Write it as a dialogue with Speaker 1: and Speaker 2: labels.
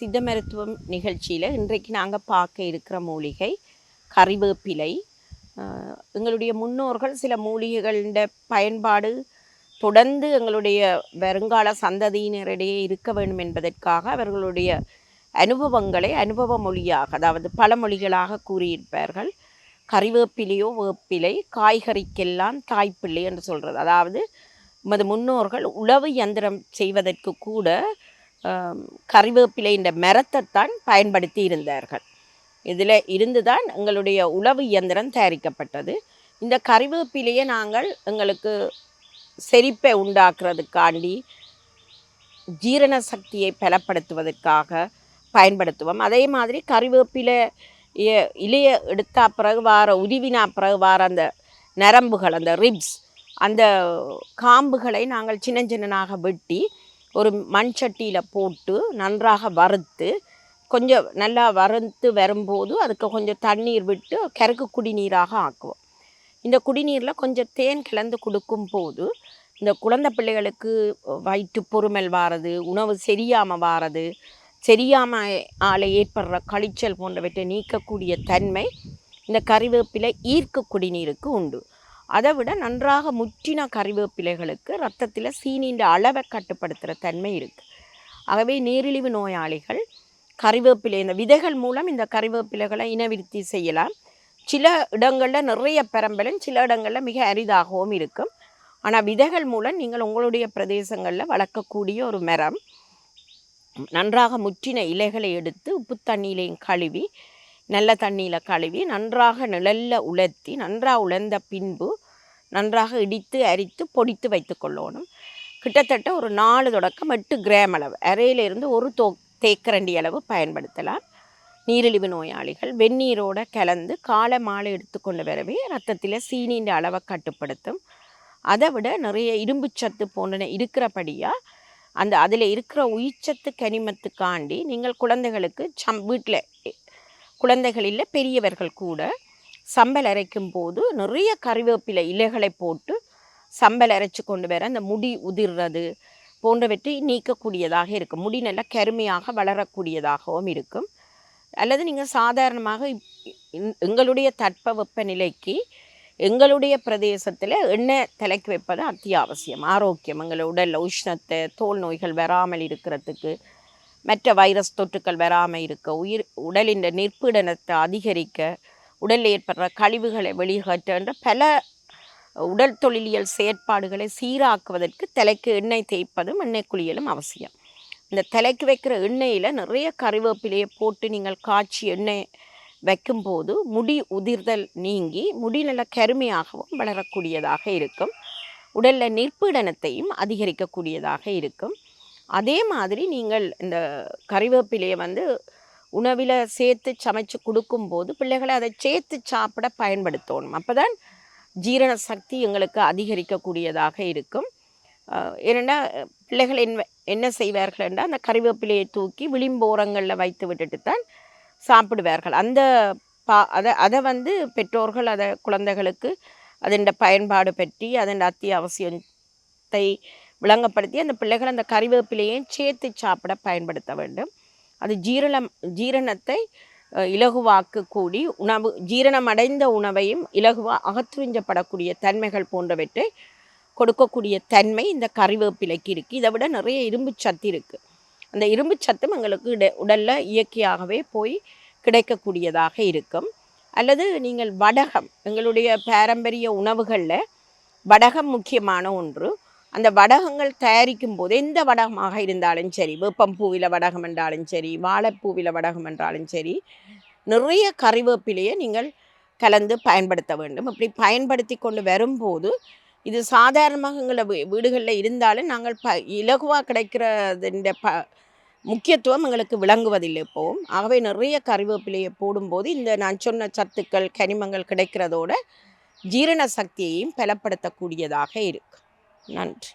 Speaker 1: சித்த மருத்துவம் நிகழ்ச்சியில் இன்றைக்கு நாங்கள் பார்க்க இருக்கிற மூலிகை கறிவேப்பிலை. எங்களுடைய முன்னோர்கள் சில மூலிகைகளின் பயன்பாடு தொடர்ந்து எங்களுடைய வருங்கால சந்ததியினரிடையே இருக்க வேண்டும் என்பதற்காக அவர்களுடைய அனுபவங்களை அனுபவ மொழியாக அதாவது பல மொழிகளாக கூறியிருப்பார்கள். கறிவேப்பிலையோ வேப்பிலை காய்கறிக்கெல்லாம் தாய்ப்பிள்ளை என்று சொல்கிறது அதாவது நமது முன்னோர்கள் உழவு இயந்திரம் செய்வதற்கு கூட கறிவேப்பிலை இந்த மரத்தைத்தான் பயன்படுத்தி இருந்தார்கள். இதில் இருந்து தான் எங்களுடைய உழவு இயந்திரம் தயாரிக்கப்பட்டது. இந்த கறிவேப்பிலையை நாங்கள் எங்களுக்கு செரிப்பை உண்டாக்குறதுக்காண்டி ஜீரண சக்தியை பலப்படுத்துவதற்காக பயன்படுத்துவோம். அதே மாதிரி கறிவேப்பிலை இலையை இலைய எடுத்தா பிறகு வார உருவினா பிறகு வார அந்த நரம்புகள் அந்த ரிப்ஸ் அந்த காம்புகளை நாங்கள் சின்ன சின்னனாக வெட்டி ஒரு மண் சட்டியில் போட்டு நன்றாக வறுத்து கொஞ்சம் நல்லா வறுத்து வரும்போது அதுக்கு கொஞ்சம் தண்ணீர் விட்டு கருக்கு குடிநீராக ஆக்குவோம். இந்த குடிநீரில் கொஞ்சம் தேன் கலந்து கொடுக்கும்போது இந்த குழந்தை பிள்ளைகளுக்கு வயிற்று பொறுமல் வாரது உணவு செரியாமல் வாரது செரியாமல் ஆல ஏற்படுற கழிச்சல் போன்றவற்றை நீக்கக்கூடிய தன்மை இந்த கறிவேப்பிலை ஈர்க்க குடிநீருக்கு உண்டு. அதை விட நன்றாக முற்றின கறிவேப்பிலைகளுக்கு ரத்தத்தில் சீனின்ற அளவை கட்டுப்படுத்துகிற தன்மை இருக்குது ஆகவே நீரிழிவு நோயாளிகள் கறிவேப்பிலை இந்த விதைகள் மூலம் இந்த கறிவேப்பிலைகளை இனவிருத்தி செய்யலாம். சில இடங்களில் நிறைய பெரம்பலும் சில இடங்களில் மிக அரிதாகவும் இருக்கும். ஆனால் விதைகள் மூலம் நீங்கள் உங்களுடைய பிரதேசங்களில் வளர்க்கக்கூடிய ஒரு மரம். நன்றாக முற்றின இலைகளை எடுத்து உப்பு தண்ணியிலையும் கழுவி நல்ல தண்ணியில் கழுவி நன்றாக நிழல்ல உலர்த்தி நன்றாக உலர்ந்த பின்பு நன்றாக இடித்து அரித்து பொடித்து வைத்துக்கொள்ளணும் கிட்டத்தட்ட ஒரு நாலு தொடக்கம் எட்டு கிராம் அளவு. அரையிலிருந்து ஒரு தோ தேக்கரண்டி அளவு பயன்படுத்தலாம். நீரிழிவு நோயாளிகள் வெந்நீரோடு கலந்து காலை மாலை எடுத்துக்கொண்டு வரவே ரத்தத்தில் சீனியின் அளவை கட்டுப்படுத்தும். அதை விட நிறைய இரும்புச்சத்து போன்ற இருக்கிறபடியாக அந்த அதில் இருக்கிற உயிர்ச்சத்து கனிமத்துக்காண்டி நீங்கள் குழந்தைகளுக்கு சம் வீட்டில் குழந்தைகளில் பெரியவர்கள் கூட சம்பல் அரைக்கும் போது நிறைய கறிவேப்பிலை இலைகளை போட்டு சம்பல் அரைச்சி கொண்டு வர அந்த முடி உதிர்றது போன்றவற்றை நீக்கக்கூடியதாக இருக்கும். முடி நல்லா கருமையாக வளரக்கூடியதாகவும் இருக்கும். அல்லது நீங்கள் சாதாரணமாக எங்களுடைய தட்ப வெப்பநிலைக்கு எங்களுடைய பிரதேசத்தில் எண்ணெய் தலைக்கு வைப்பது அத்தியாவசியம். ஆரோக்கியம் எங்கள் உடலில் உஷ்ணத்தை தோல் நோய்கள் வராமல் இருக்கிறதுக்கு மற்ற வைரஸ் தொற்றுக்கள் வராமல் இருக்க உயிர் உடலின் நிற்பிடனத்தை அதிகரிக்க உடலில் ஏற்படுற கழிவுகளை வெளியேற்ற பல உடல் தொழிலியல் செயற்பாடுகளை சீராக்குவதற்கு தலைக்கு எண்ணெய் தேய்ப்பதும் எண்ணெய் குளியலும் அவசியம். இந்த தலைக்கு வைக்கிற எண்ணெயில் நிறைய கறிவேப்பிலையை போட்டு நீங்கள் காய்ச்சி எண்ணெய் வைக்கும்போது முடி உதிர்தல் நீங்கி முடி நல்ல கருமையாகவும் வளரக்கூடியதாக இருக்கும். உடலில் நிற்பீடனத்தையும் அதிகரிக்கக்கூடியதாக இருக்கும். அதே மாதிரி நீங்கள் இந்த கறிவேப்பிலையை வந்து உணவில் சேர்த்து சமைச்சு கொடுக்கும்போது பிள்ளைகளை அதை சேர்த்து சாப்பிட பயன்படுத்தணும். அப்போ தான் ஜீரண சக்தி எங்களுக்கு அதிகரிக்கக்கூடியதாக இருக்கும். ஏன்னா பிள்ளைகள் என்ன என்ன செய்வார்கள் என்றால் அந்த கறிவேப்பிலையை தூக்கி விளிம்போரங்களில் வைத்து விட்டுட்டு தான் சாப்பிடுவார்கள். அந்த பா அதை அதை வந்து பெற்றோர்கள் அதை குழந்தைகளுக்கு அதன் பயன்பாடு பற்றி அதன் அத்தியாவசியத்தை விளங்கப்படுத்தி அந்த பிள்ளைகள் அந்த கறிவேப்பிலையும் சேர்த்து சாப்பிட பயன்படுத்த வேண்டும். அது ஜீரணம் ஜீரணத்தை அஹ், இலகுவாக்க கூடி உணவு ஜீரணமடைந்த உணவையும் இலகுவாக அகற்றுஞ்சப்படக்கூடிய தன்மைகள் போன்றவற்றை கொடுக்கக்கூடிய தன்மை இந்த கறிவேப்பிலைக்கு இருக்குது இதை விட நிறைய இரும்பு சத்து இருக்குது அந்த இரும்பு சத்தும் எங்களுக்கு இட உடலில் இயற்கையாகவே போய் கிடைக்கக்கூடியதாக இருக்கும். அல்லது நீங்கள் வடகம் எங்களுடைய பாரம்பரிய உணவுகளில் வடகம் முக்கியமான ஒன்று. அந்த வடகங்கள் தயாரிக்கும் போது எந்த வடகமாக இருந்தாலும் சரி வேப்பம்பூவில் வடகம் என்றாலும் சரி வாழைப்பூவில் வடகம் என்றாலும் சரி நிறைய கறிவேப்பிலையை நீங்கள் கலந்து பயன்படுத்த வேண்டும். இப்படி பயன்படுத்தி கொண்டு வரும்போது இது சாதாரணமாக எங்களை வீ வீடுகளில் இருந்தாலும் நாங்கள் ப இலகுவாக கிடைக்கிறதுன்ற ப முக்கியத்துவம் எங்களுக்கு விளங்குவதில்லை இப்போவும். ஆகவே நிறைய கறிவேப்பிலையை போடும்போது இந்த நான் சொன்ன சத்துக்கள் கனிமங்கள் கிடைக்கிறதோட ஜீரண சக்தியையும் பலப்படுத்தக்கூடியதாக இருக்குது நன்றி